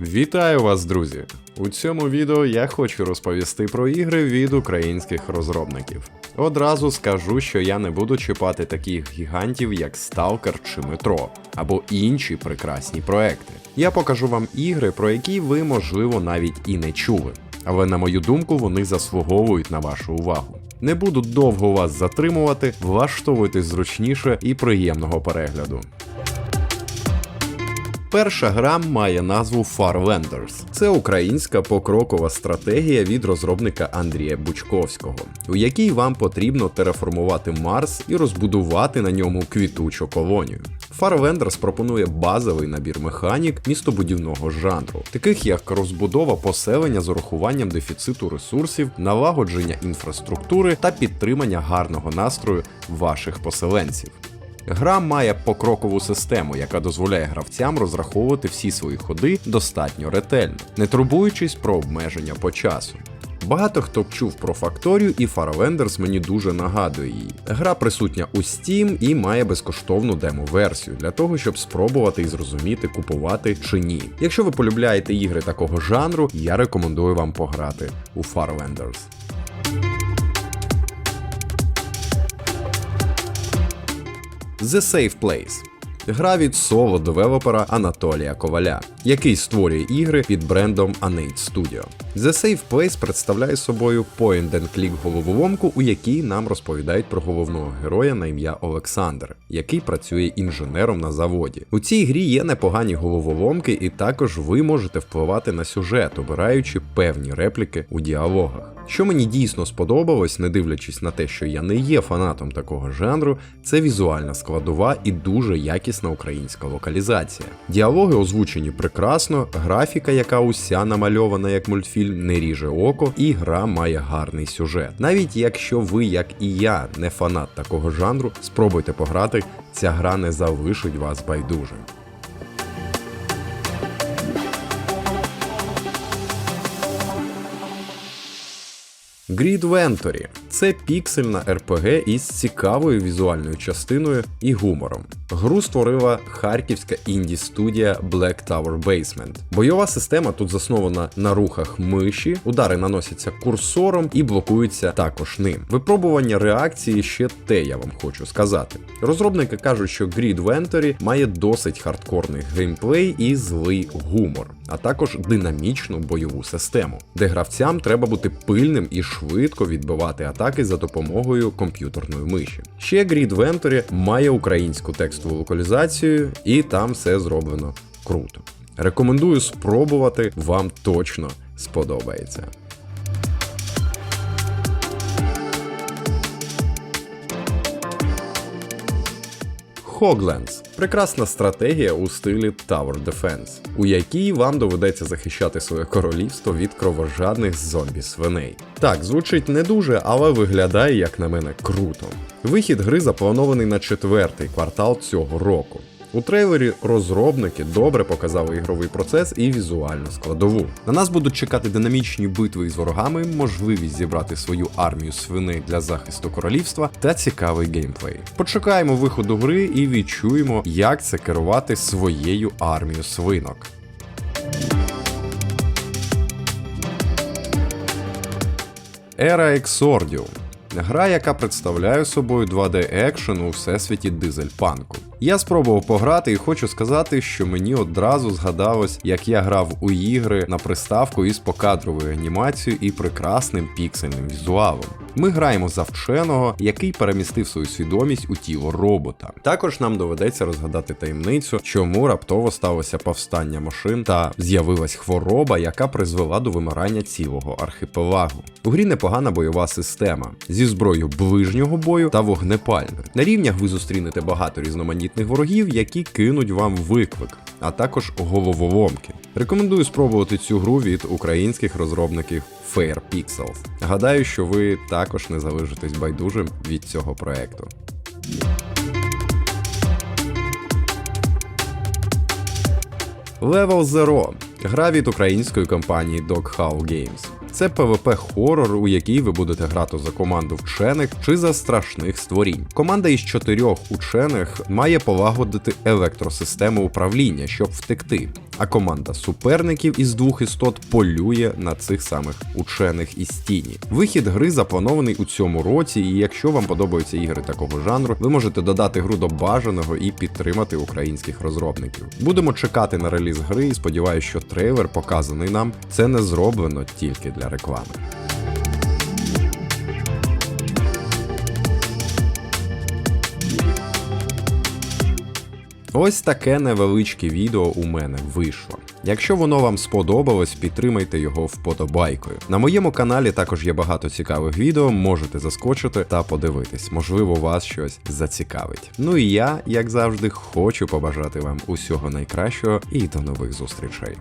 Вітаю вас, друзі! У цьому відео я хочу розповісти про ігри від українських розробників. Одразу скажу, що я не буду чіпати таких гігантів, як Stalker чи Metro, або інші прекрасні проекти. Я покажу вам ігри, про які ви, можливо, навіть і не чули. Але на мою думку, вони заслуговують на вашу увагу. Не буду довго вас затримувати, влаштовуйтесь зручніше і приємного перегляду. Перша гра має назву Farlanders. Це українська покрокова стратегія від розробника Андрія Бучковського, у якій вам потрібно тереформувати Марс і розбудувати на ньому квітучу колонію. Farlanders пропонує базовий набір механік містобудівного жанру, таких як розбудова поселення з урахуванням дефіциту ресурсів, налагодження інфраструктури та підтримання гарного настрою ваших поселенців. Гра має покрокову систему, яка дозволяє гравцям розраховувати всі свої ходи достатньо ретельно, не турбуючись про обмеження по часу. Багато хто чув про факторію, і Faravenders мені дуже нагадує її. Гра присутня у Steam і має безкоштовну демо-версію для того, щоб спробувати і зрозуміти, купувати чи ні. Якщо ви полюбляєте ігри такого жанру, я рекомендую вам пограти у Faravenders. The Safe Place. Гра від соло девелопера Анатолія Коваля, який створює ігри під брендом Anate Studio. The Safe Place представляє собою point-and-click головоломку, у якій нам розповідають про головного героя на ім'я Олександр, який працює інженером на заводі. У цій грі є непогані головоломки, і також ви можете впливати на сюжет, обираючи певні репліки у діалогах. Що мені дійсно сподобалось, не дивлячись на те, що я не є фанатом такого жанру, це візуальна складова і дуже якісна українська локалізація. Діалоги озвучені прекрасно, графіка, яка уся намальована як мультфільм, не ріже око, і гра має гарний сюжет. Навіть якщо ви, як і я, не фанат такого жанру, спробуйте пограти, ця гра не залишить вас байдужим. Grid Ventory – це піксельна РПГ із цікавою візуальною частиною і гумором. Гру створила харківська інді студія Black Tower Basement. Бойова система тут заснована на рухах миші, удари наносяться курсором і блокуються також ним. Випробування реакції ще те, я вам хочу сказати. Розробники кажуть, що Grid Ventory має досить хардкорний геймплей і злий гумор, а також динамічну бойову систему, де гравцям треба бути пильним і швидко відбивати атаки за допомогою комп'ютерної миші. Ще Grid Ventory має українську текстову локалізацію, і там все зроблено круто. Рекомендую спробувати, вам точно сподобається. Hoglands – прекрасна стратегія у стилі Tower Defense, у якій вам доведеться захищати своє королівство від кровожадних зомбі-свиней. Так, звучить не дуже, але виглядає, як на мене, круто. Вихід гри запланований на четвертий квартал цього року. У трейлері розробники добре показали ігровий процес і візуальну складову. На нас будуть чекати динамічні битви із ворогами, можливість зібрати свою армію свиней для захисту королівства та цікавий геймплей. Почекаємо виходу гри і відчуємо, як це керувати своєю армією свинок. Ера Exordium Гра, яка представляє собою 2D екшен у всесвіті дизельпанку. Я спробував пограти і хочу сказати, що мені одразу згадалось, як я грав у ігри на приставку із покадровою анімацією і прекрасним піксельним візуалом. Ми граємо за вченого, який перемістив свою свідомість у тіло робота. Також нам доведеться розгадати таємницю, чому раптово сталося повстання машин та з'явилась хвороба, яка призвела до вимирання цілого архіпелагу. У грі непогана бойова система зі зброєю ближнього бою та вогнепальною. На рівнях ви зустрінете багато різноманітних ворогів, які кинуть вам виклик, а також головоломки. Рекомендую спробувати цю гру від українських розробників Fair Pixels. Гадаю, що ви також не залишитесь байдужим від цього проекту. Level Zero гра від української компанії Doghouse Games. Це PvP хорор, у якій ви будете грати за команду вчених чи за страшних створінь. Команда із чотирьох учених має полагодити електросистему управління, щоб втекти. А команда суперників із двох істот полює на цих самих учених із тіні. Вихід гри запланований у цьому році, і якщо вам подобаються ігри такого жанру, ви можете додати гру до бажаного і підтримати українських розробників. Будемо чекати на реліз гри і сподіваюся, що трейлер, показаний нам, це не зроблено тільки для реклами. Ось таке невеличке відео у мене вийшло. Якщо воно вам сподобалось, підтримайте його вподобайкою. На моєму каналі також є багато цікавих відео, можете заскочити та подивитись, можливо, вас щось зацікавить. Ну і я, як завжди, хочу побажати вам усього найкращого і до нових зустрічей.